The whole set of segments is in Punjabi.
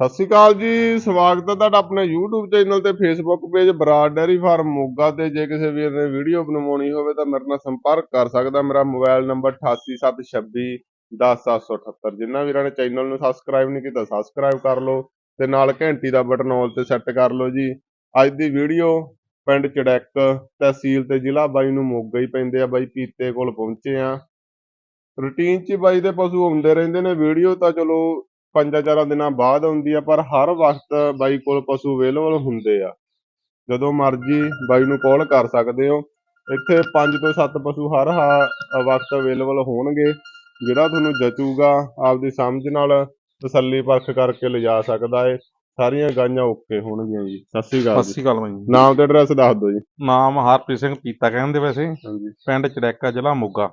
ਸਤਿ ਸ਼੍ਰੀ ਅਕਾਲ ਜੀ, ਸਵਾਗਤ ਹੈ ਤੁਹਾਡਾ ਆਪਣੇ YouTube ਚੈਨਲ ਤੇ Facebook page Brar dairy farm Moga ਤੇ। ਜੇ ਕਿਸੇ ਵੀਰ ਨੇ ਵੀਡੀਓ ਬਣਵਾਉਣੀ ਹੋਵੇ ਤਾਂ ਮੇਰੇ ਨਾਲ ਸੰਪਰਕ ਕਰ ਸਕਦਾ। ਮੇਰਾ ਮੋਬਾਈਲ ਨੰਬਰ 8876 10778 ਜਿਨ੍ਹਾਂ ਵੀਰਾਂ ਨੇ ਚੈਨਲ ਨੂੰ ਸਬਸਕ੍ਰਾਈਬ ਨਹੀਂ ਕੀਤਾ ਸਬਸਕ੍ਰਾਈਬ ਕਰ ਲਓ ਤੇ ਨਾਲ ਘੰਟੀ ਦਾ ਬਟਨ ਆਲ ਤੇ ਸੈੱਟ ਕਰ ਲਓ ਜੀ। ਅੱਜ ਦੀ ਵੀਡੀਓ ਪਿੰਡ ਚੜੈਕ ਤਹਿਸੀਲ ਤੇ ਜ਼ਿਲ੍ਹਾ ਬਾਈ ਨੂੰ ਮੋਗਾ ਹੀ ਪੈਂਦੇ ਆ। ਬਾਈ ਪੀਤੇ ਕੋਲ ਪਹੁੰਚੇ ਆ। ਰੂਟੀਨ 'ਚ ਹੀ ਬਾਈ ਦੇ ਪਸ਼ੂ ਆਉਂਦੇ ਰਹਿੰਦੇ ਨੇ। ਵੀਡੀਓ ਤਾਂ ਚਲੋ ਪੰਜਾਂ ਚਾਰਾਂ ਦਿਨਾਂ ਬਾਅਦ ਆਉਂਦੀ ਆ ਪਰ ਹਰ ਵਕਤ ਬਾਈ ਕੋਲ ਪਸ਼ੂ ਅਵੇਲੇਬਲ ਹੁੰਦੇ ਆ। ਜਦੋਂ ਮਰਜ਼ੀ ਬਾਈ ਨੂੰ ਕਾਲ ਕਰ ਸਕਦੇ ਹੋ। ਇੱਥੇ 5 ਤੋਂ 7 ਪਸ਼ੂ ਹਰ ਹਾ- ਵਕਤ ਅਵੇਲੇਬਲ ਹੋਣਗੇ ਜਿਹੜਾ ਤੁਹਾਨੂੰ ਜਚੂਗਾ ਆਪਦੀ ਸਮਝ ਨਾਲ ਤਸੱਲੀ ਪਰਖ ਕਰਕੇ ਲਿਜਾ ਸਕਦਾ ਏ। ਸਾਰੀਆਂ ਗਾਈਆਂ ਓਕੇ ਹੋਣਗੀਆਂ ਜੀ। ਸਤਿ ਸ਼੍ਰੀ ਅਕਾਲ ਸਤਿ ਸ਼੍ਰੀ ਅਕਾਲ ਬਾਈ ਜੀ। ਨਾਮ ਤੇ ਐਡਰੈਸ ਦੱਸ ਦਿਓ ਜੀ। ਨਾਮ ਹਰਪ੍ਰੀਤ ਸਿੰਘ ਪੀਤਾ ਕਹਿੰਦੇ ਵੈਸੇ। ਹਾਂਜੀ। ਪਿੰਡ ਚੜੈਕਾ ਜ਼ਿਲ੍ਹਾ ਮੋਗਾ।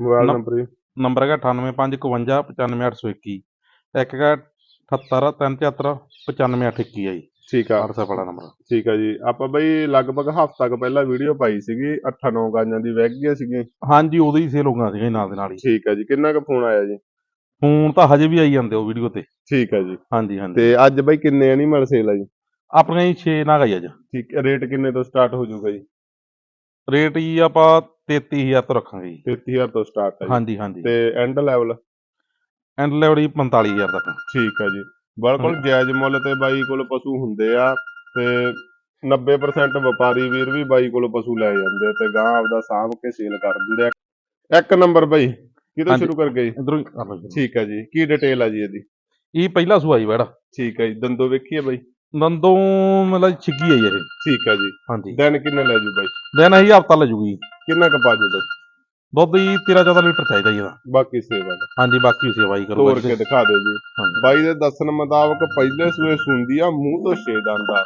ਮੋਬਾਈਲ ਨੰਬਰ ਜੀ। ਨੰਬਰ ਹੈਗਾ 9855 95821 ਇੱਕ ਹੈਗਾ 78 374 95821 ਹੈ ਜੀ। ਠੀਕ ਆ। WhatsApp ਵਾਲਾ ਨੰਬਰ ਠੀਕ ਆ ਜੀ। ਆਪਾਂ ਬਈ ਲਗਭਗ ਹਫ਼ਤਾ ਕੁ ਪਹਿਲਾਂ ਵੀਡੀਓ ਪਾਈ ਸੀਗੀ 8-9 ਗਾਈਆਂ ਦੀ ਵਹਿ ਗਈਆਂ ਸੀਗੀਆਂ। ਹਾਂਜੀ ਉਦੋਂ ਹੀ ਸੇਲ ਹੋ ਗਿਆ ਸੀਗਾ ਜੀ ਨਾਲ ਦੇ ਨਾਲ ਹੀ। ਠੀਕ ਆ ਜੀ। ਕਿੰਨਾ ਕੁ ਫੋਨ ਆਇਆ ਜੀ? ਫੋਨ ਤਾਂ ਹਜੇ ਵੀ ਆਈ ਜਾਂਦੇ ਉਹ ਵੀਡੀਓ ਤੇ। ਠੀਕ ਆ ਜੀ। ਹਾਂਜੀ ਹਾਂਜੀ। ਤੇ ਅੱਜ ਬਈ ਕਿੰਨੇ ਐਨੀਮਲ ਸੇਲ ਆ ਜੀ? ਆਪਣੀਆਂ ਜੀ 6 ਨਾਗ ਆਈ ਅੱਜ। ਠੀਕ ਹੈ ਰੇਟ ਕਿੰਨੇ ਤੋਂ ਸਟਾਰਟ ਹੋ ਜਾਊਗਾ ਜੀ? ਰੇਟ ਜੀ ਆਪਾਂ 33000 ਤੋਂ ਰੱਖਾਂਗੇ ਜੀ। 33000 ਤੋਂ ਸਟਾਰਟ ਹੈ ਹਾਂਜੀ ਹਾਂਜੀ। ਤੇ ਐਂਡ ਲੈਵਲ ਐਂਡ ਲੈਵਲ ਜੀ 45000 ਤੱਕ। ਠੀਕ ਆ ਜੀ। ਬਿਲਕੁਲ ਜਾਇਜ਼ ਮੁੱਲ ਤੇ ਬਾਈ ਕੋਲ ਪਸ਼ੂ ਹੁੰਦੇ ਆ ਤੇ 90% ਵਪਾਰੀ ਵੀਰ ਵੀ ਬਾਈ ਕੋਲ ਪਸ਼ੂ ਲੈ ਜਾਂਦੇ ਆ ਤੇ ਗਾਂ ਆਪਦਾ ਸਾਂਭ ਕੇ ਸੇਲ ਕਰ ਦਿੰਦੇ ਆ। ਇੱਕ ਨੰਬਰ ਬਾਈ ਹਾਂਜੀ। ਸ਼ੁਰੂ ਕਰ ਗਏ? ਇਧਰੋਂ ਹੀ। ਠੀਕ ਆ ਜੀ। ਕੀ ਡਿਟੇਲ ਆ ਜੀ ਇਹਦੀ? ਇਹ ਪਹਿਲਾ ਸੂਆ ਜੀ ਵੜਾ ਠੀਕ ਆ ਜੀ। ਦੰਦੋ ਵੇਖੀਏ ਬਾਈ? ਦੰਦੋਂ ਮਤਲਬ ਛਿੱਗੀ ਆਈ ਇਹ ਠੀਕ ਆ ਜੀ। ਹਾਂਜੀ। ਦਿਨ ਕਿੰਨੇ ਲੈ ਜੂ ਬਾਈ? ਦਿਨ ਅਸੀਂ ਹਫਤਾ ਲੈ ਜੂਗੀ ਕਿੰਨਾ ਕੁ ਪਾ ਜੂ ਬਾਈ? ਦੁੱਧ ਜੀ 13 14 ਲੀਟਰ ਚਾਹੀਦਾ ਜੀ ਇਹਦਾ ਬਾਕੀ ਸੇਵਾ ਦਾ। ਹਾਂਜੀ ਬਾਕੀ ਸੇਵਾ ਹੀ ਕਰੋ ਤੋੜ ਕੇ ਦਿਖਾ ਦਿਓ ਜੀ। ਹਾਂਜੀ। ਬਾਈ ਦੇ ਦੱਸਣ ਮੁਤਾਬਕ ਪਹਿਲੇ ਸੂਏ ਸੁੰਦੀ ਆ ਮੂੰਹ ਤੋਂ ਛੇ ਦੰਦ ਆ।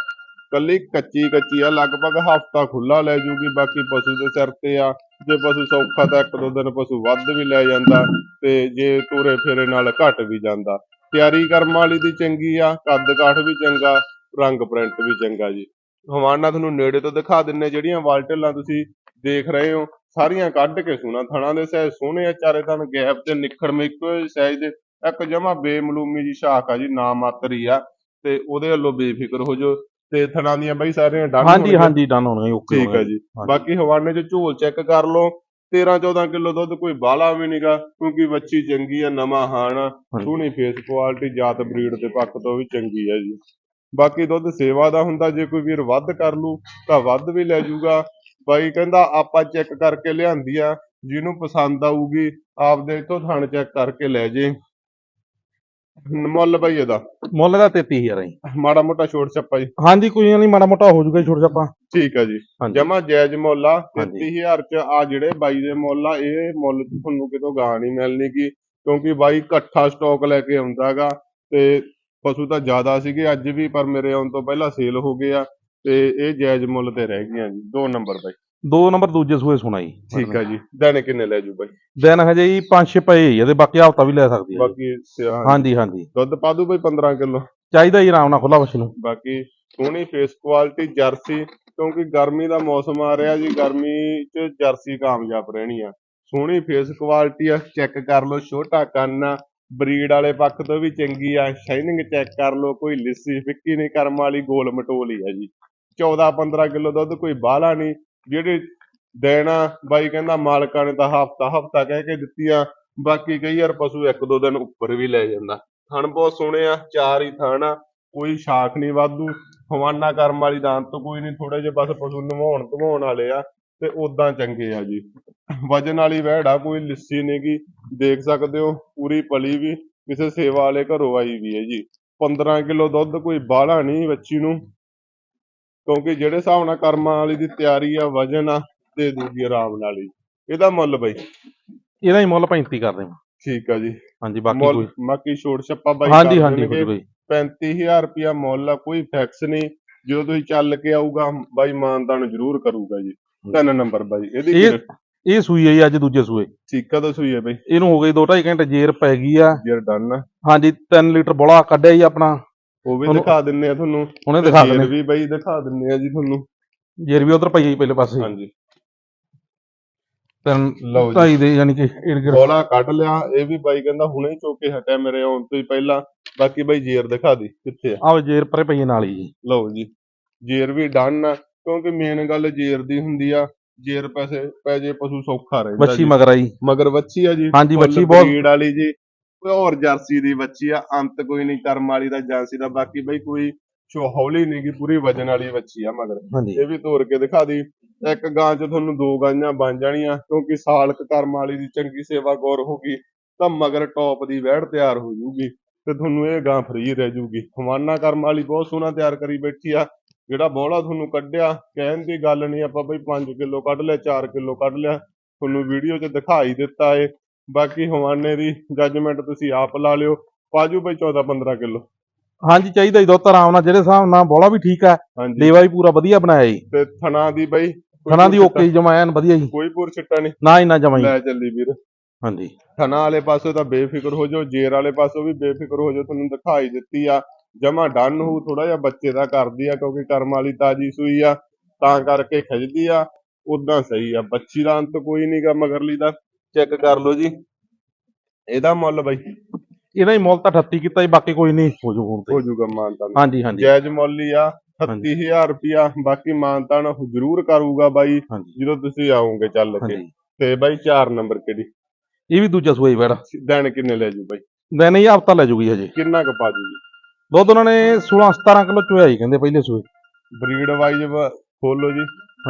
ਕੱਲੀ ਕੱਚੀ ਕੱਚੀ ਆ ਲਗਭਗ ਹਫਤਾ ਖੁੱਲਾ ਲੈ ਜੂਗੀ ਬਾਕੀ ਪਸ਼ੂ ਦੇ ਸਿਰ ਤੇ ਆ। ਜੇ ਪਸ਼ੂ ਸੌਖਾ ਤਾਂ ਇੱਕ ਦੋ ਦਿਨ ਪਸ਼ੂ ਵੱਧ ਵੀ ਲੈ ਜਾਂਦਾ ਤੇ ਜੇ ਤੁਰੇ ਫੇਰੇ ਨਾਲ ਘਟ ਵੀ ਜਾਂਦਾ। ਤਿਆਰੀ ਕਰਮ ਵਾਲੀ ਦੀ ਚੰਗੀ ਆ ਕੱਦ ਕਾਠ ਵੀ ਚੰਗਾ ਰੰਗ ਪ੍ਰਿੰਟ ਵੀ ਚੰਗਾ ਜੀ। ਹਵਾਨਾ ਤੁਹਾਨੂੰ ਨੇੜੇ ਤੋਂ ਦਿਖਾ ਦਿੰਨੇ ਜਿਹੜੀਆਂ ਵਾਲਟਲਾਂ ਤੁਸੀਂ ਦੇਖ ਰਹੇ ਹੋ। ਸਾਰੀਆਂ ਕੱਢ ਕੇ ਸੁਣਾ ਥਣਾ ਦੇ ਸਹਿ ਸੋਹਣੇ ਆ ਚਾਰੇ ਥਣ ਗੈਪ ਤੇ ਨਿਖੜਵੇਂ ਇੱਕੋ ਸਾਈਜ਼ ਦੇ ਇੱਕ ਜਮਾ ਬੇਮਲੂਮੀ ਜੀ ਸ਼ਾਖ ਆ ਜੀ ਨਾ ਮਾਤਰ ਆ ਤੇ ਉਹਦੇ ਵੱਲੋਂ ਬੇਫਿਕਰ ਹੋ ਜਾਓ ਤੇ ਥਣਾ ਦੀਆਂ ਬਈ ਸਾਰੀਆਂ ਡਨ ਹਾਂਜੀ ਹਾਂਜੀ ਡਨ ਹੋਣਗੇ ਓਕੇ ਠੀਕ ਆ ਜੀ। ਬਾਕੀ ਹਵਾਨੇ 'ਚ ਝੋਲ ਚੈੱਕ ਕਰ ਲਓ 13 14 ਕਿਲੋ ਦੁੱਧ ਕੋਈ ਬਾਲਾ ਵੀ ਨਹੀਂਗਾ ਕਿਉਂਕਿ ਵੱਛੀ ਚੰਗੀ ਆ ਨਵਾਂ ਹਾਣ ਸੋਹਣੀ ਫੇਸ ਕੁਆਲਿਟੀ ਜਾਤ ਬਰੀਡ ਦੇ ਪੱਖ ਤੋਂ ਵੀ ਚੰਗੀ ਆ ਜੀ। ਬਾਕੀ ਦੁੱਧ ਸੇਵਾ ਦਾ ਹੁੰਦਾ ਜੇ ਕੋਈ ਵੀਰ ਵੱਧ ਕਰ ਲੂ ਤਾਂ ਵੱਧ ਵੀ ਲੈ ਜਾਊਗਾ ਬਾਈ ਕਹਿੰਦਾ ਆਪਾਂ ਚੈੱਕ ਕਰਕੇ ਲਿਆਂਦੀ ਆ ਜਿਹਨੂੰ ਪਸੰਦ ਆਊਗੀ ਆਪਦੇ ਇਥੋਂ ਥਣ ਚੈੱਕ ਕਰਕੇ ਲੈ ਜੇ। ਮੁੱਲ ਬਾਈ ਇਹਦਾ। ਮੁੱਲ ਦਾ 33000 ਹੈ ਮਾੜਾ ਮੋਟਾ ਛੋਟ ਛੱਪਾ ਜੀ। ਹਾਂਜੀ ਕੋਈ ਨਹੀਂ ਮਾੜਾ ਮੋਟਾ ਹੋ ਜਾਊਗਾ ਛੋਟਾ ਛਾਪਾ। ਠੀਕ ਆ ਜੀ। ਜਮਾ ਜਾਇਜ਼ ਮੁੱਲ ਆ ਹਾਂਜੀ। 33000 ਚ ਆ ਜਿਹੜੇ ਬਾਈ ਦੇ ਮੁੱਲ ਆ ਇਹ ਮੁੱਲ ਤੁਹਾਨੂੰ ਕਿਤੋਂ ਗਾਂ ਨਹੀਂ ਮਿਲਣੀ ਗੀ ਕਿਉਂਕਿ ਬਾਈ ਇਕੱਠਾ ਸਟਾਕ ਲੈ ਕੇ ਆਉਂਦਾਗਾ ਤੇ ਪਸ਼ੂ ਤਾਂ ਜ਼ਿਆਦਾ ਸੀਗੇ ਅੱਜ ਵੀ ਪਰ ਮੇਰੇ ਆਉਣ ਤੋਂ ਪਹਿਲਾਂ ਸੇਲ ਹੋ ਗਏ ਆ। ਤੇ ਇਹ ਜਾਇਜ਼ ਮੁੱਲ ਤੇ ਰਹਿ ਗਈਆਂ ਜੀ ਦੋ ਨੰਬਰ ਬਾਈ। ਦੋ ਨੰਬਰ ਦੂਜੇ ਸੂਏ ਸੁਣਾ ਜੀ। ਠੀਕ ਆ ਜੀ ਦਿਨ ਕਿੰਨੇ ਲੈ ਜੂ ਬਾਈ? ਦਿਨ ਹਜੇ ਜੀ 5-6 ਪਏ ਹੀ ਆ ਤੇ ਬਾਕੀ ਹਫਤਾ ਵੀ ਲੈ ਸਕਦੀ ਜੀ। ਬਾਕੀ ਹਾਂਜੀ ਹਾਂਜੀ। ਦੁੱਧ ਪਾ ਦੂ ਬਾਈ 15 ਕਿਲੋ। ਚਾਹੀਦਾ ਜੀ ਆਰਾਮ ਨਾਲ ਖੁੱਲਾ ਵਛ ਨੂੰ। ਬਾਕੀ ਸੋਹਣੀ ਫੇਸ ਕੁਆਲਿਟੀ ਜਰਸੀ ਕਿਉਂਕਿ ਗਰਮੀ ਦਾ ਮੌਸਮ ਆ ਰਿਹਾ ਜੀ ਗਰਮੀ 'ਚ ਜਰਸੀ ਕਾਮਯਾਬ ਰਹਿਣੀ ਆ। ਸੋਹਣੀ ਫੇਸ ਕੁਆਲਿਟੀ ਆ ਚੈੱਕ ਕਰ ਲਓ ਛੋਟਾ ਕੰਨ ਆ ਬਰੀਡ ਵਾਲੇ ਪੱਖ ਤੋਂ ਵੀ ਚੰਗੀ ਆ ਸ਼ਾਈਨਿੰਗ ਚੈੱਕ ਕਰ ਲਓ ਕੋਈ ਲਿੱਸੀ ਫਿੱਕੀ ਨਹੀਂ ਕਰਮ ਵਾਲੀ ਗੋਲ ਮਟੋਲ ਹੀ ਆ ਜੀ। 14 15 ਕਿਲੋ ਦੁੱਧ ਕੋਈ ਬਾਹਲਾ ਨਹੀਂ। ਜਿਹੜੇ ਦੇਣਾ ਬਾਈ ਕਹਿੰਦਾ ਮਾਲਕਾਂ ਨੇ ਤਾਂ ਹਫਤਾ ਹਫਤਾ ਕਹਿ ਕੇ ਦਿੱਤੀਆਂ। ਬਾਕੀ ਕਈ ਯਾਰ ਪਸ਼ੂ ਇੱਕ ਦੋ ਦਿਨ ਉੱਪਰ ਵੀ ਲੈ ਜਾਂਦਾ। ਥਣ ਬਹੁਤ ਸੋਹਣੇ ਆ, ਚਾਰ ਹੀ ਥਣ ਆ, ਕੋਈ ਸ਼ਾਖ ਨਹੀਂ ਵਾਧੂ। ਹਵਾਨਾ ਕਰਮ ਵਾਲੀ ਦਾਨ ਤੋਂ ਕੋਈ ਨਹੀਂ ਥੋੜੇ ਜਿਹੇ ਬਸ ਪਸ਼ੂ ਨਵਾਉਣ, ਧਵਾਉਣ ਵਾਲੇ ਆ, ਤੇ ਉਦਾਂ ਚੰਗੇ ਆ ਜੀ। ਵਜਨ ਵਾਲੀ ਵਹਿੜ ਆ, ਕੋਈ ਲਿੱਸੀ ਨਹੀਂਗੀ ਦੇਖ ਸਕਦੇ ਹੋ, ਪੂਰੀ ਪਲੀ ਵੀ ਕਿਸੇ ਸੇਵਾ ਵਾਲੇ ਘਰੋਂ ਆਈ ਵੀ ਹੈ ਜੀ। 15 ਕਿਲੋ ਦੁੱਧ ਕੋਈ ਬਾਹਲਾ ਨਹੀਂ ਬੱਚੀ ਨੂੰ। ਕਿਉਂਕਿ ਜਿਹੜੇ ਹਿਸਾਬ ਨਾਲ ਕਰਮਾਂ ਵਾਲੀ ਦੀ ਤਿਆਰੀ ਆ ਵਜਨ ਆ ਦੇ ਦੂਗੀ ਆਰਾਮ ਨਾਲ ਹੀ। ਇਹਦਾ ਮੁੱਲ ਬਈ। ਇਹਦਾ ਹੀ ਮੁੱਲ 35 ਕਰਦੇ ਹਾਂ ਠੀਕ ਆ ਜੀ। ਹਾਂਜੀ ਬਾਕੀ ਕੋਈ ਬਾਕੀ ਛੋਟ ਛੱਪਾ ਬਾਈ ਹਾਂਜੀ ਕਰ ਹਾਂਜੀ ਹੋ ਦੇਣਗੇ। ਜੂਗਾ ਜੀ 35000 ਰੁਪਿਆ ਮੁੱਲ ਆ ਕੋਈ ਫਿਕਸ ਨਹੀਂ। ਜਦੋਂ ਤੁਸੀਂ ਚੱਲ ਕੇ ਆਊਗਾ ਬਾਈ ਮਾਨਦਾਨ ਜ਼ਰੂਰ ਕਰੂਗਾ ਜੀ। ਤਿੰਨ ਨੰਬਰ ਬਾਈ ਇਹਦੀ ਇਹ ਸੂਈ ਹੈ ਅੱਜ ਦੂਜੇ ਸੂਏ। ਠੀਕ ਕਦੋਂ ਸੂਈ ਹੈ ਬਾਈ। ਇਹਨੂੰ ਹੋ ਗਈ 2.5 ਘੰਟੇ ਜੇਰ ਪੈ ਗਈ ਆ। ਯਾਰ ਡਨ ਆ। ਹਾਂਜੀ 3 ਲੀਟਰ ਬੋਲਾ ਕੱਢਿਆ ਜੀ ਆਪਣਾ। ਉਹ ਵੀ ਦਿਖਾ ਦਿੰਨੇ ਆ ਤੁਹਾਨੂੰ। ਹੁਣੇ ਦਿਖਾ ਦਿੰਦੇ ਵੀ ਬਾਈ ਦਿਖਾ ਦਿੰਨੇ ਆ ਜੀ ਤੁਹਾਨੂੰ। ਜੇਰ ਵੀ ਉਧਰ ਪਈ ਹੈ ਪਹਿਲੇ ਪਾਸੇ। ਹਾਂਜੀ। ਤਿੰਨ ਲਓ ਜੀ। ਢਾਈ ਦੇ ਯਾਨੀ ਕਿ ਗਿੜ ਬੋਲਾ ਕੱਢ ਲਿਆ। ਇਹ ਵੀ ਬਾਈ ਕਹਿੰਦਾ ਹੁਣੇ ਹੀ ਚੋਕੇ ਹਟਿਆ ਮੇਰੇ ਆਉਣ ਤੋਂ ਹੀ ਪਹਿਲਾਂ। ਬਾਕੀ ਬਾਈ ਜੇਰ ਦਿਖਾ ਦੀ ਕਿੱਥੇ ਆ। ਆਹ ਜੇਰ ਪਰੇ ਪਈਏ ਨਾਲ ਹੀ ਲਓ ਜੀ। ਜੇਰ ਵੀ ਡਨ ਆ ਕਿਉਂਕਿ ਮੇਨ ਗੱਲ ਜੇਰ ਦੀ ਹੁੰਦੀ ਆ। ਜੇਰ ਪੈਸੇ ਪੈ ਜੇ ਪਸ਼ੂ ਸੌਖਾ ਰਹਿੰਦਾ ਜੀ। ਮਗਰ ਆਈ ਮਗਰ ਵੱਛੀ ਆ ਜੀ। ਹਾਂਜੀ, ਵੱਛੀ ਬਹੁਤ- breed ਵਾਲੀ ਜੀ। ਹੋਰ ਜਰਸੀ ਦੀ ਵੱਛੀ ਆ ਅੰਤ ਕੋਈ ਨਹੀਂ ਕਰਮ ਵਾਲੀ ਦਾ ਜਾਂਸੀ ਦਾ ਬਾਕੀ ਬਈ ਕੋਈ ਸ਼ੋ ਹੌਲੀ ਨਹੀਂ ਗੀ ਪੂਰੀ ਵਜਨ ਵਾਲੀ ਵੱਛੀ ਆ ਮਗਰ। ਹਾਂਜੀ। ਇਹ ਵੀ ਤੋੜ ਕੇ ਦਿਖਾ ਦੀ। ਇੱਕ ਗਾਂ 'ਚ ਤੁਹਾਨੂੰ ਦੋ ਗਾਂਆਂ ਬਣ ਜਾਣੀਆਂ ਕਿਉਂਕਿ ਸਾਲਕ ਕਰਮ ਵਾਲੀ ਦੀ ਚੰਗੀ ਸੇਵਾ ਗੌਰ ਹੋਗੀ ਤਾਂ ਮਗਰ ਟੌਪ ਦੀ ਵਹਿੜ ਤਿਆਰ ਹੋ ਜੂਗੀ ਤੇ ਤੁਹਾਨੂੰ ਇਹ ਗਾਂ ਫ੍ਰੀ ਰਹਿ ਜੂਗੀ। ਹਵਾਨਾ ਕਰਮ ਵਾਲੀ ਬਹੁਤ ਸੋਹਣਾ ਤਿਆਰ ਕਰੀ ਬੈਠੀ ਆ ਜਿਹੜਾ ਬੋਲਾ ਤੁਹਾਨੂੰ ਕੱਢਿਆ ਕਹਿਣ ਦੀ ਗੱਲ ਨਹੀਂ ਆਪਾਂ ਬਈ 5 ਕਿਲੋ ਕੱਢ ਲਿਆ 4 ਕਿਲੋ ਕੱਢ ਲਿਆ ਤੁਹਾਨੂੰ ਵੀਡੀਓ 'ਚ ਦਿਖਾਈ ਦਿੱਤਾ ਏ। ਬਾਕੀ ਹਵਾਨੇ ਦੀ ਜੱਜਮੈਂਟ ਤੁਸੀਂ ਆਪ ਲਾ ਲਿਓ। ਪਾਜੂ ਬਈ 14 15 ਕਿਲੋ। ਹਾਂਜੀ ਚਾਹੀਦਾ ਜੀ ਦੁੱਧ ਆਰਾਮ ਨਾਲ ਜਿਹੜੇ ਹਿਸਾਬ ਨਾਲ ਬੋਲਾ ਵੀ ਠੀਕ ਹਾਂਜੀ। ਲੇਵਾ ਵੀ ਪੂਰਾ ਵਧੀਆ ਬਣਾਇਆ ਜੀ। ਤੇ ਥਣਾ ਦੀ ਬਈ ਥਣਾ ਦੀ ਓਕੇ ਜਮਾ ਐਨ ਵਧੀਆ ਜੀ। ਕੋਈ ਪੂਰ ਛਿੱਟਾ ਨਹੀਂ ਨਾ ਹੀ ਨਾ ਜਮਾ ਜੀ ਲੈ ਚੱਲੀ ਵੀਰ। ਹਾਂਜੀ। ਥਣਾ ਵਾਲੇ ਪਾਸੋਂ ਤਾਂ ਬੇਫਿਕਰ ਹੋ ਜਾਓ ਜੇਰ ਵਾਲੇ ਪਾਸੋਂ ਵੀ ਬੇਫਿਕਰ ਹੋ ਜਾਓ ਤੁਹਾਨੂੰ ਦਿਖਾਈ ਦਿੱਤੀ ਆ। ਜਮਾ ਡਨ ਹੋ ਥੋੜਾ ਜਿਹਾ ਬੱਚੇ ਦਾ ਕਰਦੀ ਆ ਕਿਉਂਕਿ ਕਰਮ ਵਾਲੀ ਤਾਜੀ ਸੂਈ ਆ ਤਾਂ ਕਰਕੇ ਖਿੱਚਦੀ ਆ। ਉਦਾਂ ਸਹੀ ਆ ਬੱਚੀ ਦਾ ਅੰਤ ਕੋਈ ਨਹੀਂਗਾ ਮਗਰਲੀ ਦਾ। ਚੈੱਕ ਕਰ ਲਓ ਜੀ। ਇਹਦਾ ਮੁੱਲ ਬਈ। ਇਹਦਾ ਹੀ ਮੁੱਲ ਤਾਂ 38 ਕੀਤਾ ਜੀ ਬਾਕੀ ਕੋਈ ਨਹੀਂ। ਹੋ ਜੂ ਹੁਣ ਤੇ। ਹੋ ਜਾਊਗਾ ਮਾਨਤਾਨ। ਹਾਂਜੀ ਹਾਂਜੀ। ਜਾਇਜ਼ ਮੁੱਲ ਹੀ ਆ 38000 ਰੁਪਿਆ ਬਾਕੀ ਮਾਨਤਾਨ ਜ਼ਰੂਰ ਕਰੂਗਾ ਬਾਈ ਜਦੋਂ ਤੁਸੀਂ ਆਓਗੇ ਚੱਲ ਕੇ। ਤੇ ਬਾਈ 4 ਨੰਬਰ ਕਿਹੜੀ? ਇਹ ਵੀ ਦੂਜਾ ਹੀ ਬੈੜਾ ਦਿਨ ਕਿੰਨੇ ਲੈ ਜੂ ਬਾਈ? ਦਿਨ ਇਹ ਹਫਤਾ ਲੈ ਜੂਗੀ ਹਜੇ। ਕਿੰਨਾ ਕੁ ਪਾ ਜੂਗੀ? ਦੁੱਧ ਉਹਨਾਂ ਨੇ 16 17 ਕਿਲੋ ਚੋਇਆ ਜੀ ਕਹਿੰਦੇ ਪਹਿਲੇ ਸੂਏ। ਬਰੀਡ ਵਾਈਜ਼ ਖੋਲੋ ਜੀ।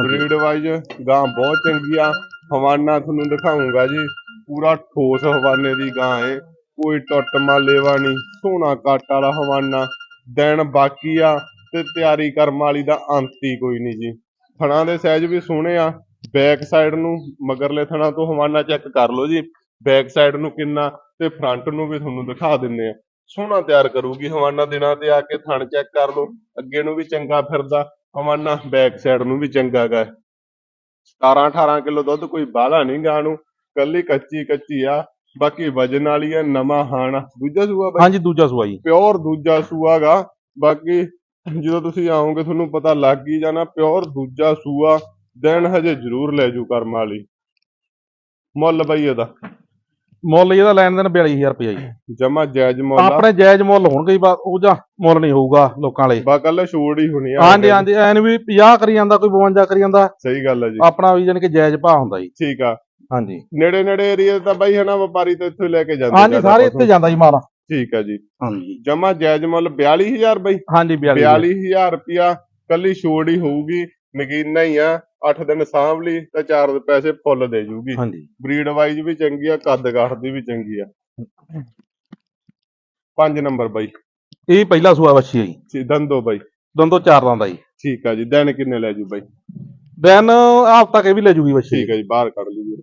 ਬਰੀਡ ਵਾਈਜ਼ ਗਾਂ ਬਹੁਤ ਚੰਗੀ ਆ। ਹਵਾਨਾ ਤੁਹਾਨੂੰ ਦਿਖਾਉਂਗਾ ਜੀ। ਪੂਰਾ ਠੋਸ ਹਵਾਨੇ ਦੀ ਗਾਂ ਏ। ਕੋਈ ਟੁੱਟ ਮਾਲੇਵਾ ਨਹੀਂ ਸੋਹਣਾ ਕੱਟ ਵਾਲਾ ਹਵਾਨਾ। ਦਿਨ ਬਾਕੀ ਆ ਤੇ ਤਿਆਰੀ ਕਰਮ ਵਾਲੀ ਦਾ ਅੰਤ ਹੀ ਕੋਈ ਨਹੀਂ ਜੀ। ਥਣਾ ਦੇ ਸਾਈਜ਼ ਵੀ ਸੋਹਣੇ ਆ। ਬੈਕ ਸਾਈਡ ਨੂੰ ਮਗਰਲੇ ਥਣਾ ਤੋਂ ਹਵਾਨਾ ਚੈੱਕ ਕਰ ਲਓ ਜੀ। ਬੈਕ ਸਾਈਡ ਨੂੰ ਕਿੰਨਾ ਤੇ ਫਰੰਟ ਨੂੰ ਵੀ ਤੁਹਾਨੂੰ ਦਿਖਾ ਦਿੰਨੇ ਆ। ਸੋਹਣਾ ਤਿਆਰ ਕਰੂਗੀ ਹਵਾਨਾ ਦਿਨਾਂ ਤੇ ਆ ਕੇ ਥਣ ਚੈੱਕ ਕਰ ਲਓ। ਅੱਗੇ ਨੂੰ ਵੀ ਚੰਗਾ ਫਿਰਦਾ। ਹਵਾਨਾ ਬੈਕ ਸਾਈਡ ਨੂੰ ਵੀ ਚੰਗਾ ਗਾ। 17 18 ਕਿਲੋ ਦੁੱਧ ਕੋਈ ਬਾਹਲਾ ਨਹੀਂ ਗਾਂ ਨੂੰ ਕੱਲੀ ਕੱਚੀ ਕੱਚੀ ਆ ਬਾਕੀ ਵਜਨ ਵਾਲੀ ਆ ਨਵਾਂ ਹਾਣ ਆ। ਦੂਜਾ ਸੂਆ ਬਾਈ? ਹਾਂਜੀ ਦੂਜਾ ਸੂਆ ਜੀ। ਪਿਓਰ ਦੂਜਾ ਸੂਆ ਗਾ। ਬਾਕੀ ਜਦੋਂ ਤੁਸੀਂ ਆਓਗੇ ਤੁਹਾਨੂੰ ਪਤਾ ਲੱਗ ਹੀ ਜਾਣਾ ਪਿਓਰ ਦੂਜਾ ਸੂਆ। ਦਿਨ ਹਜੇ ਜ਼ਰੂਰ ਲੈ ਜੂ ਕਰਮ ਵਾਲੀ। ਮੁੱਲ ਬਈ ਇਹਦਾ। ਮੁੱਲ ਇਹਦਾ ਲੈਣ ਦੇਣ 42000 ਰੁਪਇਆ ਜੀ। ਜਮਾ ਜਾਇਜ਼ ਮੁੱਲ ਆਪਣੇ ਜਾਇਜ਼ ਮੁੱਲ ਹੋਣਗੇ ਜੀ ਬਸ ਉਹ ਜਾਂ ਮੁੱਲ ਨਹੀਂ ਹੋਊਗਾ ਲੋਕਾਂ ਵਾਲੇ ਬਾ ਕੱਲ ਛੋੜ ਹੀ ਹੋਣੀ ਆ। ਹਾਂਜੀ ਹਾਂਜੀ ਐਨ ਵੀ 50 ਕਰੀ ਜਾਂਦਾ ਕੋਈ 52 ਕਰੀ ਜਾਂਦਾ। ਸਹੀ ਗੱਲ ਆ ਜੀ। ਆਪਣਾ ਵੀ ਜਾਣੀ ਕਿ ਜਾਇਜ਼ ਭਾਅ ਹੁੰਦਾ ਜੀ। ਠੀਕ ਆ। ਹਾਂਜੀ। ਨੇੜੇ ਨੇੜੇ ਏਰੀਆ ਤਾਂ ਬਾਈ ਹਨਾ ਵਪਾਰੀ ਤਾਂ ਇੱਥੋਂ ਹੀ ਲੈ ਕੇ ਜਾਂਦੇ ਹਾਂਜੀ ਸਾਰੇ। ਇੱਥੇ ਜਾਂਦਾ ਜੀ ਮਾਲ। ਠੀਕ ਆ ਜੀ। ਹਾਂਜੀ। ਜਮਾ ਜਾਇਜ਼ ਮੁੱਲ 42000 ਬਾਈ। ਹਾਂਜੀ 42 42000 ਰੁਪਿਆ ਕੱਲੀ ਛੋੜ ਹੀ ਹੋਊਗੀ ਨਗੀਨਾ ਹੀ ਆ। 8 ਦਿਨ ਸਾਂਭ ਲਈ ਤਾਂ 4 ਪੈਸੇ ਫੁੱਲ ਦੇ ਜੂਗੀ। ਹਾਂਜੀ। ਬਰੀਡ ਵਾਈਜ਼ ਵੀ ਚੰਗੀ ਆ ਕੱਦ ਕਾਠ ਦੀ ਵੀ ਚੰਗੀ ਆ। 5 ਨੰਬਰ ਬਾਈ। ਇਹ ਪਹਿਲਾ ਸੂਆ ਵੱਛੀ ਹੈ ਜੀ। ਜੀ, ਦੰਦੋ ਬਾਈ। ਦੋਨੋਂ ਚਾਰ ਦੰਦ ਆ ਜੀ। ਠੀਕ ਆ ਜੀ ਦਿਨ ਕਿੰਨੇ ਲੈ ਜੂ ਬਾਈ? ਦਿਨ ਹਫਤਾ ਕੇ ਵੀ ਲੈ ਜੂਗੀ ਵੱਛੀ। ਠੀਕ ਆ ਜੀ ਬਾਹਰ ਕੱਢ ਲਈ ਵੀਰ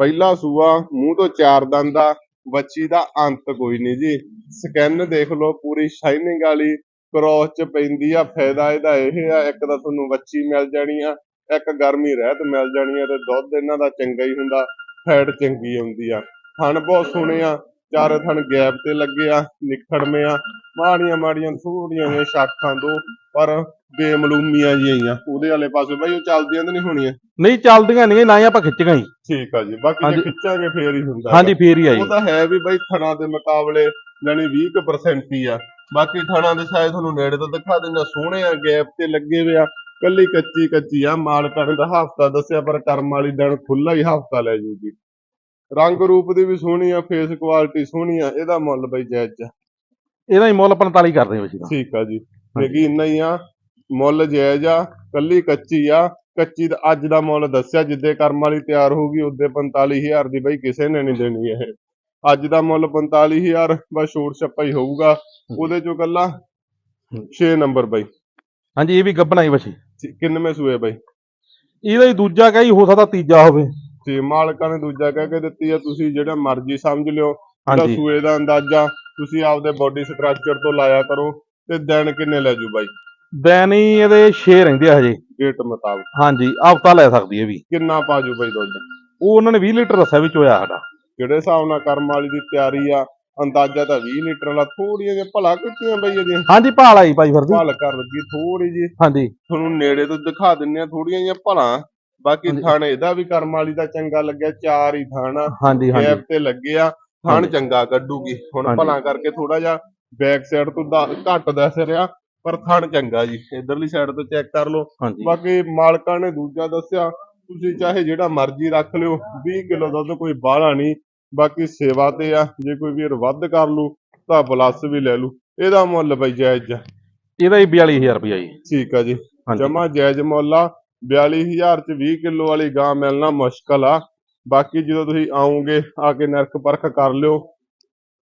ਪਹਿਲਾ ਸੂਆ ਮੂੰਹ ਤੋਂ ਚਾਰ ਦੰਦ ਆ ਬੱਚੀ ਦਾ ਅੰਤ ਕੋਈ ਨਹੀਂ ਜੀ। ਸਕਿਨ ਦੇਖ ਲਓ ਪੂਰੀ ਸ਼ਾਈਨਿੰਗ ਵਾਲੀ ਕ੍ਰੋਸ ਚ ਪੈਂਦੀ ਆ ਫਾਇਦਾ ਇਹਦਾ ਇਹ ਆ ਇੱਕ ਤਾਂ ਤੁਹਾਨੂੰ ਬੱਚੀ ਮਿਲ ਜਾਣੀ ਆ ਇੱਕ ਗਰਮੀ ਰਹਿਤ ਮਿਲ ਜਾਣੀ ਆ ਤੇ ਦੁੱਧ ਇਹਨਾਂ ਦਾ ਚੰਗਾ ਹੀ ਹੁੰਦਾ ਫੈਟ ਚੰਗੀ ਆਉਂਦੀ ਆ। ਥਣ ਬਹੁਤ ਸੋਹਣੇ ਆ ਚਾਰੇ ਥਣ ਗੈਪ ਤੇ ਲੱਗੇ ਆ ਨਿਖੜਵੇਂ ਆ ਮਾੜੀਆਂ ਮਾੜੀਆਂ ਥੋੜੀਆਂ ਜਿਹੀਆਂ ਸ਼ਾਖਾਂ ਦੋ ਪਰ ਬੇਮਲੂਮੀਆਂ ਜਿਹੀਆਂ ਉਹਦੇ ਵਾਲੇ ਪਾਸੇ ਬਾਈ ਉਹ ਚੱਲਦੀਆਂ ਤਾਂ ਨਹੀਂ ਹੋਣੀਆਂ। ਨਹੀਂ ਚੱਲਦੀਆਂ ਨਹੀਂ ਨਾ ਹੀ ਆਪਾਂ ਖਿੱਚੀਆਂ ਜੀ ਠੀਕ ਆ ਜੀ ਬਾਕੀ ਜੇ। ਖਿੱਚਾਂਗੇ ਫੇਰ ਹੀ ਹੁੰਦਾ। ਹਾਂਜੀ ਫੇਰ ਹੀ ਆ ਜੀ। ਉਹ ਤਾਂ ਹੈ ਵੀ ਬਾਈ ਥਣਾ ਦੇ ਮੁਕਾਬਲੇ ਜਾਨੀ 20% ਹੀ ਆ। ਬਾਕੀ ਥਣਾ ਦੇ ਸਾਈਜ਼ ਤੁਹਾਨੂੰ ਨੇੜੇ ਤੋਂ ਦਿਖਾ ਦਿੰਦਾ ਸੋਹਣੇ ਆ ਗੈਪ ਤੇ ਲੱਗੇ ਹੋਏ ਆ। ਕੱਲੀ ਕੱਚੀ ਕੱਚੀ ਆ ਮਾਲ ਕਰਨ ਦਾ ਹਫਤਾ ਦੱਸਿਆ ਪਰ ਕਰਮ ਵਾਲੀ ਦਿਨ ਖੁੱਲਾ ਹੀ ਹਫਤਾ ਲੈ ਜੂਗੀ। ਰੰਗ ਰੂਪ ਦੀ ਵੀ ਸੋਹਣੀ ਆ ਫੇਸ ਕੁਆਲਿਟੀ ਸੋਹਣੀ ਆ ਇਹਦਾ ਮੁੱਲ ਬਈ ਜਾਇਜ਼ ਆ। ਇਹਦਾ ਹੀ ਮੁੱਲ 45 ਕਰਦੇ ਵੱਛੀ ਦਾ ਠੀਕ ਆ ਜੀ। ਲੇਕਿਨ ਇੰਨਾ ਹੀ ਆ ਮੁੱਲ ਜਾਇਜ਼ ਆ ਕੱਲੀ ਕੱਚੀ ਆ ਕੱਚੀ ਦਾ ਅੱਜ ਦਾ ਮੁੱਲ ਦੱਸਿਆ ਜਿੱਦੇ ਕਰਮ ਵਾਲੀ ਤਿਆਰ ਹੋਊਗੀ ਉਹਦੇ 45000 ਦੀ ਬਈ ਕਿਸੇ ਨੇ ਨਹੀਂ ਦੇਣੀ ਇਹ। ਅੱਜ ਦਾ ਮੁੱਲ 45000 ਬਸ ਛੋਟ ਛੱਪਾ ਹੀ ਹੋਊਗਾ। ਉਹਦੇ ਚੋਂ ਕੱਲਾ 6 ਨੰਬਰ ਬਈ। ਹਾਂਜੀ ਇਹ ਵੀ ਗੱਬਣਾ ਹੀ ਵੱਛੀ ਕਿੰਨਵੇਂ ਸੂਏ ਬਈ। ਇਹਦਾ ਹੀ ਦੂਜਾ ਕਹੀ ਹੋ ਸਕਦਾ ਤੀਜਾ ਹੋਵੇ। ਤੇ ਮਾਲਕਾਂ ਨੇ ਦੂਜਾ ਕਹਿ ਕੇ ਦਿੱਤੀ ਆ ਤੁਸੀਂ ਜਿਹੜਾ ਮਰਜ਼ੀ ਸਮਝ ਲਿਓ। ਜਿਹੜਾ ਸੂਏ ਦਾ ਅੰਦਾਜ਼ਾ ਤੁਸੀਂ ਆਪਦੇ ਬਾਡੀ ਸਟਰਕਚਰ ਤੋਂ ਲਾਇਆ ਕਰੋ ਤੇ ਦਿਨ ਕਿੰਨੇ ਲੈ ਜੂ ਬਾਈ? ਦਿਨ ਹੀ ਇਹਦੇ 6 ਰਹਿੰਦੇ ਆ ਹਜੇ। ਡੇਟ ਮੁਤਾਬਕ। ਹਾਂਜੀ ਹਫਤਾ ਲੈ ਸਕਦੀ ਇਹ ਵੀ। ਕਿੰਨਾ ਪਾਜੂ ਬਈ ਦੁੱਧ? ਉਹ ਉਹਨਾਂ ਨੇ 20 ਲੀਟਰ ਦੱਸਿਆ ਵੀ ਚੋਇਆ ਸਾਡਾ। ਜਿਹੜੇ ਹਿਸਾਬ ਨਾਲ ਕਰਮ ਵਾਲੀ ਦੀ ਤਿਆਰੀ ਆ ਅੰਦਾਜ਼ਾ ਤਾਂ 20 ਲੀਟਰ ਵਾਲਾ ਥੋੜੀਆਂ ਜਿਹੀਆਂ ਭਲਾ ਕੀਤੀਆਂ ਬਈ ਇਹਦੀਆਂ ਹਾਂਜੀ ਭਾਲ ਆਈ ਭਾਈ ਫਿਰਦੀ ਭਲ ਕਰ ਲੱਗੀ ਥੋੜੀ ਜੀ ਹਾਂਜੀ। ਤੁਹਾਨੂੰ ਨੇੜੇ ਤੋਂ ਦਿਖਾ ਦਿੰਨੇ ਆ ਥੋੜੀਆਂ ਜਿਹੀਆਂ ਭਲਾ। ਬਾਕੀ। ਥਣ ਇਹਦਾ ਵੀ ਕਰਮ ਵਾਲੀ ਦਾ ਚੰਗਾ ਲੱਗਿਆ ਚਾਰ ਹੀ ਥਣ ਆ। ਹਾਂਜੀ ਗੈਪ ਹਾਂਜੀ ਤੇ ਲੱਗੇ ਆ ਥਣ। ਚੰਗਾ ਕੱਢੂਗੀ। ਹੁਣ। ਭਲਾ ਕਰਕੇ ਥੋੜਾ ਜਿਹਾ ਬੈਕ ਸਾਈਡ ਤੋਂ ਦਾ- ਘੱਟ ਦਿਸ ਰਿਹਾ ਪਰ ਥਣ ਚੰਗਾ ਜੀ। ਇਧਰਲੀ ਸਾਈਡ ਤੋਂ ਚੈੱਕ ਕਰ ਲਓ। ਬਾਕੀ ਮਾਲਕਾਂ ਨੇ ਦੂਜਾ ਦੱਸਿਆ ਤੁਸੀਂ ਚਾਹੇ ਜਿਹੜਾ ਮਰਜ਼ੀ ਰੱਖ ਲਿਓ 20 ਕਿਲੋ ਦੁੱਧ ਕੋਈ ਬਾਹਲਾ ਨਹੀਂ। ਬਾਕੀ ਸੇਵਾ ਤੇ ਆ ਜੇ ਕੋਈ ਵੀਰ ਵੱਧ ਕਰ ਲੂ ਤਾਂ ਪਲੱਸ ਵੀ ਲੈ ਲੂ। ਇਹਦਾ ਮੁੱਲ ਬਈ ਜਾਇਜ਼ ਆ। ਇਹਦਾ ਹੀ 42000 ਰੁਪਇਆ ਜੀ। ਠੀਕ ਆ ਜੀ। ਹਾਂਜੀ। ਜਮਾ ਜਾਇਜ਼ ਮੁੱਲ ਆ। 42000 ਚ 20 ਕਿਲੋ ਵਾਲੀ ਗਾਂ ਮਿਲਣਾ ਮੁਸ਼ਕਲ ਆ। ਬਾਕੀ ਜਦੋਂ ਤੁਸੀਂ ਆਓਗੇ ਆ ਕੇ ਨਰਕ ਪਰਖ ਕਰ ਲਿਓ।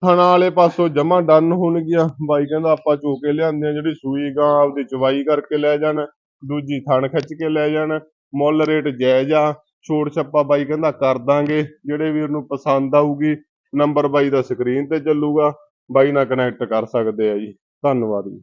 ਥਣਾ ਵਾਲੇ ਪਾਸੋਂ ਜਮਾ ਡਨ ਹੋਣਗੀਆਂ। ਬਾਈ ਕਹਿੰਦਾ ਆਪਾਂ ਚੋ ਕੇ ਲਿਆਂਦੇ ਆ ਜਿਹੜੀ ਸੂਈ ਗਾਂ ਆਪਦੀ ਚਵਾਈ ਕਰਕੇ ਲੈ ਜਾਣ ਦੂਜੀ ਥਣ ਖਿੱਚ ਕੇ ਲੈ ਜਾਣ। ਮੁੱਲ ਰੇਟ ਜਾਇਜ਼ ਆ। ਛੋੜ ਛੱਪਾ ਬਾਈ ਕਹਿੰਦਾ ਕਰ ਦਾਂਗੇ, ਜਿਹੜੇ ਵੀਰ ਨੂੰ ਪਸੰਦ ਆਊਗੀ ਨੰਬਰ ਬਾਈ ਦਾ ਸਕਰੀਨ ਤੇ ਚੱਲੂਗਾ, ਬਾਈ ਨਾਲ ਕਨੈਕਟ ਕਰ ਸਕਦੇ ਆ ਜੀ। ਧੰਨਵਾਦ ਜੀ।